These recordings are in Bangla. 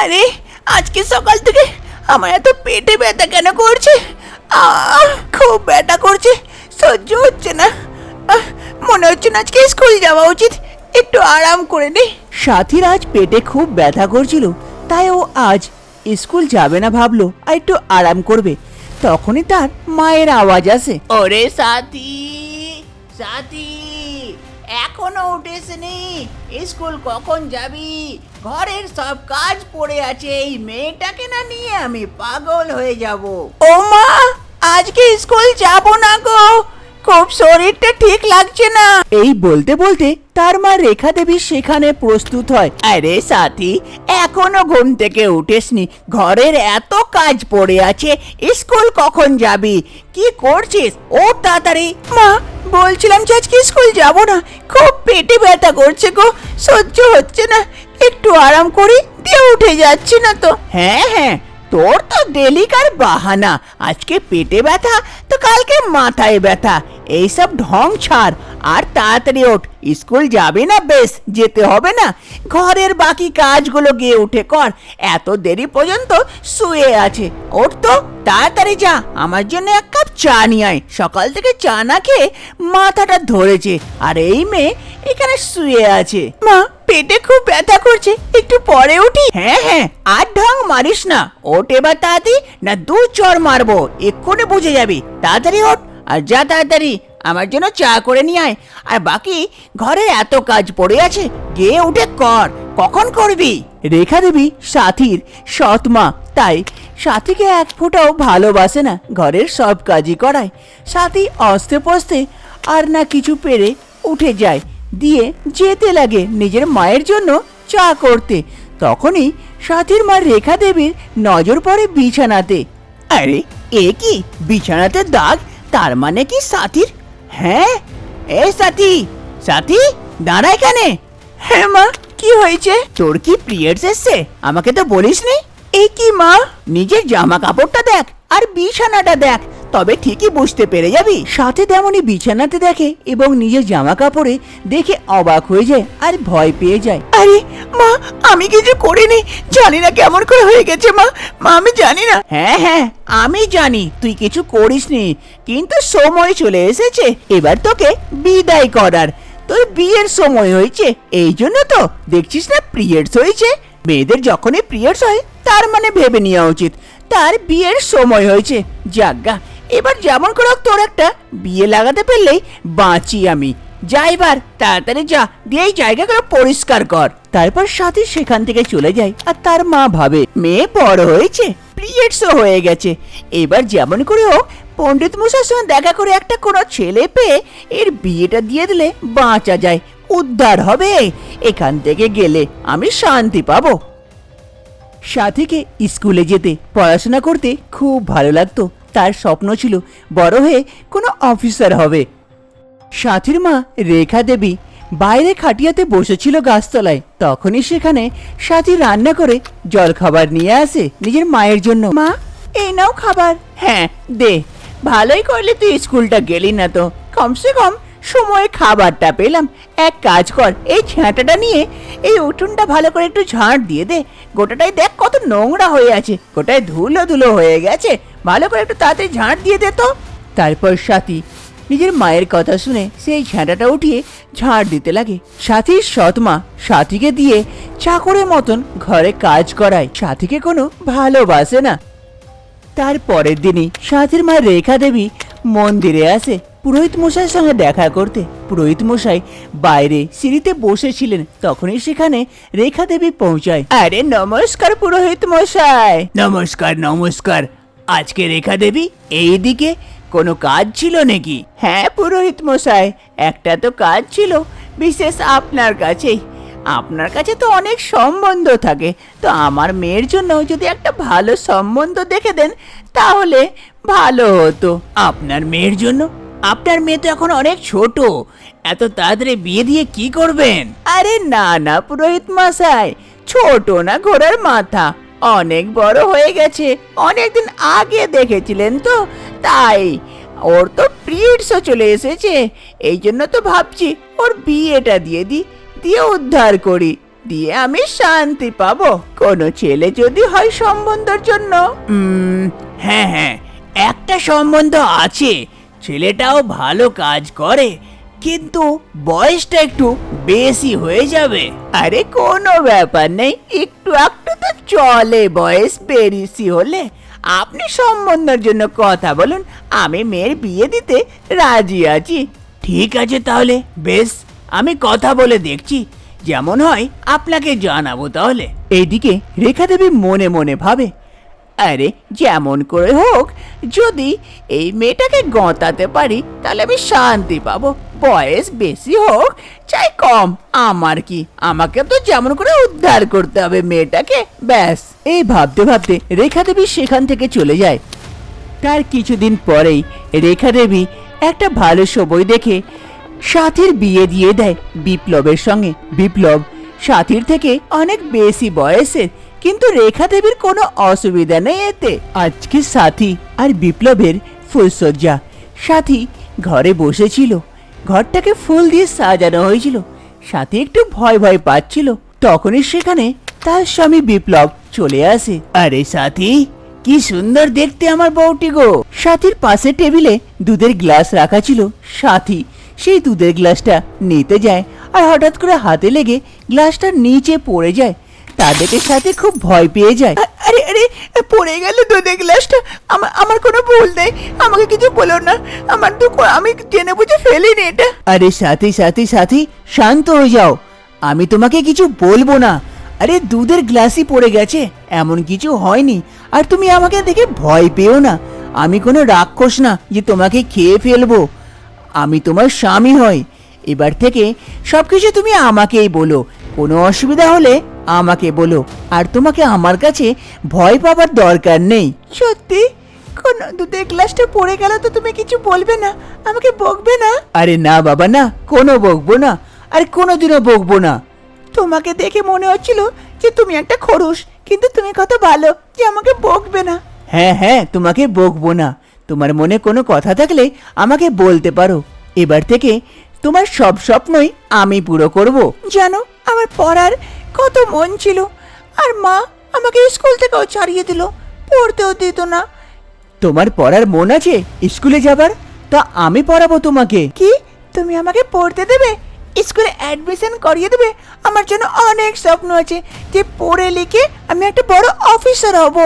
আরে আজকে সকাল থেকে আমার এত পেটে ব্যথা কেন করছে? খুব ব্যথা করছে সহ্য হচ্ছে না। মনে হচ্ছে না আজকে স্কুল যাওয়া উচিত। একটু আরাম করে নে। সাথীর আজ পেটে খুব ব্যথা করছিল তাই ও আজ স্কুল যাবে না ভাবলো আর একটু আরাম করবে। তখনই তার মায়ের আওয়াজ আসে। ওরে সাথী সাথী। এখনও উঠেসনি। স্কুল কখন যাবি? ঘরের সব কাজ পড়ে আছে, এই মেয়েটাকে না নিয়ে আমি পাগল হয়ে যাব। ও মা আজকে স্কুল যাব না গো। খুব শরীরটা ঠিক লাগছে না। এই বলতে বলতে তার মা রেখা দেবী সেখানে প্রস্তুত হয়। আরে সাথী এখনও ঘুম থেকে উঠেসনি। ঘরের এত কাজ পড়ে আছে স্কুল কখন যাবি? কি করছিস? ও তাড়াতাড়ি। মা বলছিলাম যে আজকে স্কুল যাব না। খুব পেটে ব্যথা করছে গো। সহ্য হচ্ছে না। একটু আরাম করি দিয়ে উঠে যাচ্ছি না তো। হ্যাঁ হ্যাঁ তোর তো ডেলিকার বাহানা। আজকে পেটে ব্যথা তো কালকে মাথায় ব্যথা। এইসব ঢং ছাড়, আর তাড়াতাড়ি ওঠ। স্কুল যাবে না বেশ, যেতে হবে না। ঘরের বাকি কাজগুলো গিয়ে উঠে কর। এত দেরি পর্যন্ত শুয়ে আছে। ওঠ তো, তাড়াতাড়ি যা। আমার জন্য এক কাপ চা নিয়ে আয়। সকাল থেকে চা না খেয়ে মাথাটা ধরেছে। আর এই মেয়ে এখানে শুয়ে আছে। মা, পেটে খুব ব্যথা করছে। একটু পরে উঠি। হ্যাঁ হ্যাঁ আর ঢং মারিস না। ওঠ এবার তাড়াতাড়ি, না দু চর মারবো। এক্ষুনি বুঝে যাবি। তাড়াতাড়ি ওঠ। আর যা তাড়াতাড়ি আমার জন্য চা করে নিয়ে আয়। আর বাকি ঘরে এত কাজ পড়ে আছে গিয়ে উঠে কর। কখন করবি? রেখা দেবী সাথীর সৎ মা তাই। সাথীকে এক ফোঁটাও ভালোবাসে না ঘরের সব কাজই করায়। সাথী অস্তে পস্তে আর না কিছু পেরে উঠে যায়। দিয়ে যেতে লাগে নিজের মায়ের জন্য চা করতে। তখনই সাথীর মা রেখা দেবীর নজর পড়ে বিছানাতে। আরে এ কি? বিছানাতে দাগ তার মানে কি সাথীর? হ্যাঁ? এ সাথী সাথী দাঁড়া এখানে। হ্যাঁ মা কি হয়েছে? তোর কি পিরিয়ডস এসছে? আমাকে তো বলিসনি? এই কি মা? নিজের জামা কাপড়টা দেখ আর বিছানাটা দেখ। তবে ঠিকই বুঝতে পেরে যাবি। সাথে তেমনই বিছানাতে দেখে এবং নিজের জামা কাপড়ে দেখে অবাক হয়ে যায় আর ভয় পেয়ে যায়। আরে মা আমি কিছু করিনি। জানি না কেমন করে হয়ে গেছে মা। মা আমি জানি না। হ্যাঁ হ্যাঁ আমি জানি তুই কিছু করিসনি। কিন্তু সময় চলে এসেছে। এবার তোকে বিদায় করার। তোর বিয়ের সময় হয়েছে। এই জন্য তো দেখছিস না পিরিয়ডস হয়েছে? মেয়েদের যখনই পিরিয়ডস হয় তার মানে ভেবে নেওয়া উচিত। তার বিয়ের সময় হয়েছে। যাজ্ঞা এবার যেমন করে হোক তোর একটা বিয়ে লাগাতে পারলেই বাঁচি আমি। যা এবার, তাড়াতাড়ি যা, দিয়ে এই জায়গাগুলো পরিষ্কার কর। তারপর সাথী সেখান থেকে চলে যায় আর তার মা ভাবে, মেয়ে বড় হয়েছে পিরিয়ডসও হয়ে গেছে। এবার যেমন করে হোক, পণ্ডিত মশার সঙ্গে দেখা করে একটা কোনো ছেলে পেয়ে এর বিয়েটা দিয়ে দিলে বাঁচা যায়, উদ্ধার হবে। এখান থেকে গেলে আমি শান্তি পাবো। সাথীকে স্কুলে যেতে, পড়াশোনা করতে খুব ভালো লাগতো। তার স্বপ্ন ছিল বড় হয়ে কোনো অফিসার হবে। সাথীর মা রেখা দেবী বাইরে খাটিয়াতে বসেছিল গাছতলায়। তখনই সেখানে সাথী রান্না করে জলখাবার নিয়ে আসে নিজের মায়ের জন্য। মা, এই নাও খাবার। হ্যাঁ দে। ভালোই করলে তুই, স্কুলটা গেলি না তো। কমসে কম সময়ে খাবারটা পেলাম। এক কাজ কর, এই ঝাঁটাটা নিয়ে এই উঠোনটা ভালো করে একটু ঝাঁট দিয়ে দে। গোটাটাই দেখ কত নোংরা হয়ে আছে, গোটায় ধুলো ধুলো হয়ে গেছে। ভালো করে একটু তাড়াতাড়ি ঝাঁট দিয়ে দে তো। তারপর সাথী নিজের মায়ের কথা শুনে সেই ঝাঁটাটা উঠিয়ে ঝাড় দিতে লাগে। সাথীর সৎমা সাথীকে দিয়ে চাকরের মতন ঘরে কাজ করায়। সাথীকে কোনো ভালোবাসে না। তার পরের দিনই সাথীর মা রেখা দেবী মন্দিরে আসে। পুরোহিত মশাইয়ের সঙ্গে দেখা করতে পুরোহিত মশাই বাইরে সিঁড়িতে বসেছিলেন তখনই সেখানে রেখা দেবী পৌঁছায়। আরে নমস্কার পুরোহিত মশাই। নমস্কার নমস্কার। আজকে রেখা দেবী এইদিকে কোনো কাজ ছিল নাকি? হ্যাঁ পুরোহিত মশাই একটা তো কাজ ছিল বিশেষ আপনার কাছেই আপনার কাছে তো অনেক সম্বন্ধ থাকে তো আমার মেয়ের জন্য যদি একটা ভালো সম্বন্ধ দেখে দেন তাহলে ভালো হতো। আপনার মেয়ের জন্য? আপনার মেয়ে তো এখন অনেক ছোট। এত তাড়াতাড়ি বিয়ে দিয়ে কি করবেন? আরে না না পুরোহিত মশাই ছোট না ঘোড়ার মাথা। অনেক বড় হয়ে গেছে অনেকদিন আগে দেখেছিলেন তো? তাই ওর তো পিরিয়ডসও চলে এসেছে। এই জন্য তো ভাবছি ওর বিয়েটা দিয়ে দিই দিয়ে উদ্ধার করি। দিয়ে আমি শান্তি পাবো। কোনো ছেলে যদি হয় সম্বন্ধের জন্য। হ্যাঁ হ্যাঁ একটা সম্বন্ধ আছে। ছেলেটাও ভালো কাজ করে কিন্তু বয়সটা একটু বেশি হয়ে যাবে। আরে কোনো ব্যাপার নেই একটু একটু তো চলে বয়স বেশি হলে। আপনি সম্বন্ধের জন্য কথা বলুন আমি মেয়ের বিয়ে দিতে রাজি আছি। ঠিক আছে তাহলে বেশ আমি কথা বলে দেখছি। যেমন হয় আপনাকে জানাব তাহলে। এইদিকে রেখা দেবী মনে মনে ভাবে আরে, যেমন করে হোক, যদি এই মেয়েটাকে গঁতাতে পারি, তাহলে আমি শান্তি পাবো। বয়স বেশি হোক, চাই কম। আমার কি? আমাকে তো যেমন করে উদ্ধার করতে হবে মেয়েটাকে, ব্যাস। এই ভাবতে ভাবতে রেখা দেবী সেখান থেকে চলে যায়। তার কিছুদিন পরেই রেখা দেবী একটা ভালো সময় দেখে সাথীর বিয়ে দিয়ে দেয় বিপ্লবের সঙ্গে। বিপ্লব সাথীর থেকে অনেক বেশি বয়সের কিন্তু রেখা দেবীর কোনো অসুবিধা নেই এতে। আজকে সাথী আর বিপ্লবের ফুলসজ্জা সাথী ঘরে বসেছিল, ঘরটাকে ফুল দিয়ে সাজানো হয়েছিল। সাথী একটু ভয় ভয় পাচ্ছিল। তখনই সেখানে তার স্বামী বিপ্লব চলে আসে। আরে সাথী, কি সুন্দর দেখতে আমার বউটি গো। সাথীর পাশে টেবিলে দুধের গ্লাস রাখা ছিল। সাথী সেই দুধের গ্লাসটা নিতে যায় আর হঠাৎ করে হাতে লেগে গ্লাসটা নিচে পড়ে যায়। তা সাথে খুব ভয় পেয়ে যায়। আরে আরে পড়ে গেল দুধের গ্লাসটা আমার আমার কোনো ভুল নেই। আমাকে কিছু বলো না। আমার তো আমি জেনে বুঝে ফেলিনি এটা। আরে সাথী সাথী সাথী শান্ত হয়ে যাও। আমি তোমাকে কিছু বলব না। আরে দুধের গ্লাসই পড়ে গেছে। এমন কিছু হয়নি। আর তুমি আমাকে দেখে ভয় পেও না। আমি কোনো রাক্ষস না যে তোমাকে খেয়ে ফেলব। আমি তোমার স্বামী হই। এবার থেকে সবকিছু তুমি আমাকেই বলো। কোনো অসুবিধা হলে আমাকে বলো আর তোমাকে আমার কাছে ভয় পাবার দরকার নেই। সত্যি? কোন দুধের গ্লাসটা পড়ে গেল তো তুমি কিছু বলবে না? আমাকে বকবে না? আরে না বাবা না কোনো বকবো না আর কোনোদিনও বকবো না। তোমাকে দেখে মনে হচ্ছিল যে তুমি একটা খরুশ কিন্তু তুমি কত ভালো যে আমাকে বকবে না। হ্যাঁ হ্যাঁ তোমাকে বকবো না। তোমার মনে কোনো কথা থাকলে আমাকে বলতে পারো। এবার থেকে তোমার সব স্বপ্নই আমি পুরো করব। জানো আমার পড়ার কত মন ছিল। আর মা আমাকে স্কুল থেকেও ছাড়িয়ে দিল পড়তেও দিত না। তোমার পড়ার মন আছে স্কুলে যাবার? তা আমি পড়াবো তোমাকে। কি? তুমি আমাকে পড়তে দেবে? স্কুলে অ্যাডমিশন করিয়ে দেবে? আমার জন্য অনেক স্বপ্ন আছে যে পড়ে লিখে আমি একটা বড় অফিসার হব।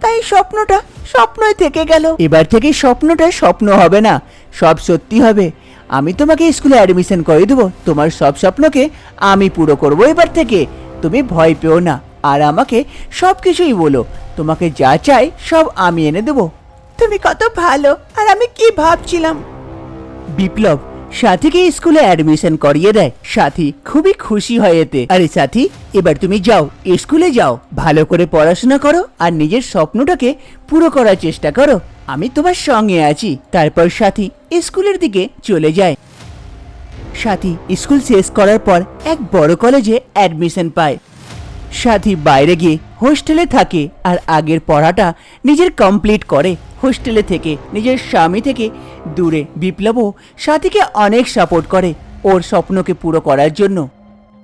তাই স্বপ্নটা স্বপ্নই থেকে গেল। এবার থেকে স্বপ্নটা স্বপ্ন হবে না সব সত্যি হবে। আমি তোমাকে স্কুলে অ্যাডমিশন করিয়ে দেবো তোমার সব স্বপ্নকে আমি পুরো করব এবার থেকে। তুমি ভয় পেও না। আর আমাকে সব কিছুই বলো। তোমাকে যা চাই সব আমি এনে দেবো। তুমি কত ভালো, আর আমি কি ভাবছিলাম? বিপ্লব, সাথীকে স্কুলে অ্যাডমিশন করিয়ে দেয়। সাথী খুবই খুশি হয় এতে। আরে সাথী, এবার তুমি যাও, স্কুলে যাও। ভালো করে পড়াশোনা করো আর নিজের স্বপ্নটাকে পুরো করার চেষ্টা করো। আমি তোমার সঙ্গে আছি। তারপর সাথী স্কুলের দিকে চলে যায়। সাথী স্কুল শেষ করার পর এক বড় কলেজে অ্যাডমিশন পায়। সাথী বাইরে গিয়ে হোস্টেলে থাকে আর আগের পড়াটা নিজের কমপ্লিট করে হোস্টেলে থেকে, নিজের স্বামী থেকে দূরে। বিপ্লবও সাথীকে অনেক সাপোর্ট করে ওর স্বপ্নকে পুরো করার জন্য।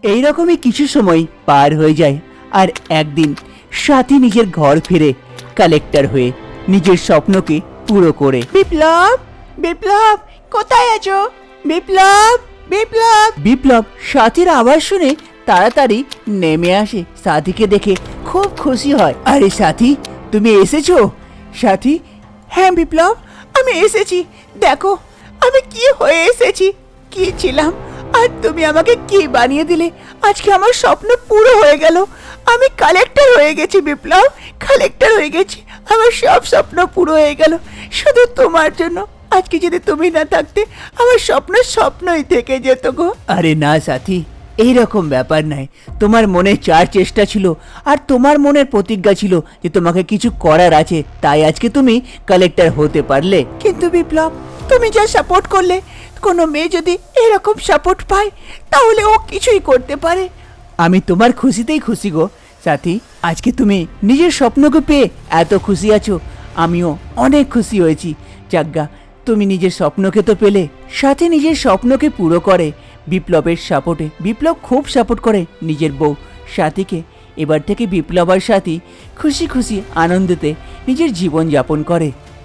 এই রকমই কিছু সময় পার হয়ে যায় আর একদিন সাথী নিজের ঘর ফিরে কালেক্টর হয়ে নিজের স্বপ্নকে পুরো করে। বিপ্লব! বিপ্লব! কোথায় আছো? বিপ্লব! বিপ্লব! বিপ্লব, সাথীর আওয়াজ শুনে তাড়াতাড়ি নেমে আসে সাথীকে দেখে। খুব খুশি হয়। আরে সাথী, তুমি এসেছ? সাথী হ্যাঁ বিপ্লব, আমি এসেছি। দেখো, আমি কি হয়ে এসেছি? কি ছিলাম? আর তুমি আমাকে কি বানিয়ে দিলে? আজকে আমার স্বপ্ন পুরো হয়ে গেল। আমি কালেক্টর হয়ে গেছি বিপ্লব কালেক্টর হয়ে গেছি। আমার সব স্বপ্ন পুরো হয়ে গেল। শুধু তোমার জন্য। আজকে যদি তুমি না থাকতে আমার স্বপ্ন স্বপ্নই থেকে যেত গো। আরে না সাথী এই রকম ব্যাপার নাই তোমার মনে চার চেষ্টা ছিল আর তোমার মনের প্রতিজ্ঞা ছিল যে তোমাকে কিছু করার আছে। তাই আজকে তুমি কালেক্টর হতে পারলে। কিন্তু বিপ্লব তুমি যা সাপোর্ট করলে কোনো মেয়ে যদি এরকম সাপোর্ট পায় তাহলে ও কিছুই করতে পারে। আমি তোমার খুশিতেই খুশি গো। সাথী আজকে তুমি নিজের স্বপ্নকে পেয়ে এত খুশি আছো। আমিও অনেক খুশি হয়েছি। যাজ্ঞা তুমি নিজের স্বপ্নকে তো পেলে, সাথে নিজের স্বপ্নকে পুরো করে। বিপ্লবের সাপোর্টে, বিপ্লব খুব সাপোর্ট করে নিজের বউ সাথীকে। এবার থেকে বিপ্লব আর সাথী খুশি খুশি আনন্দেতে নিজের জীবন যাপন করে।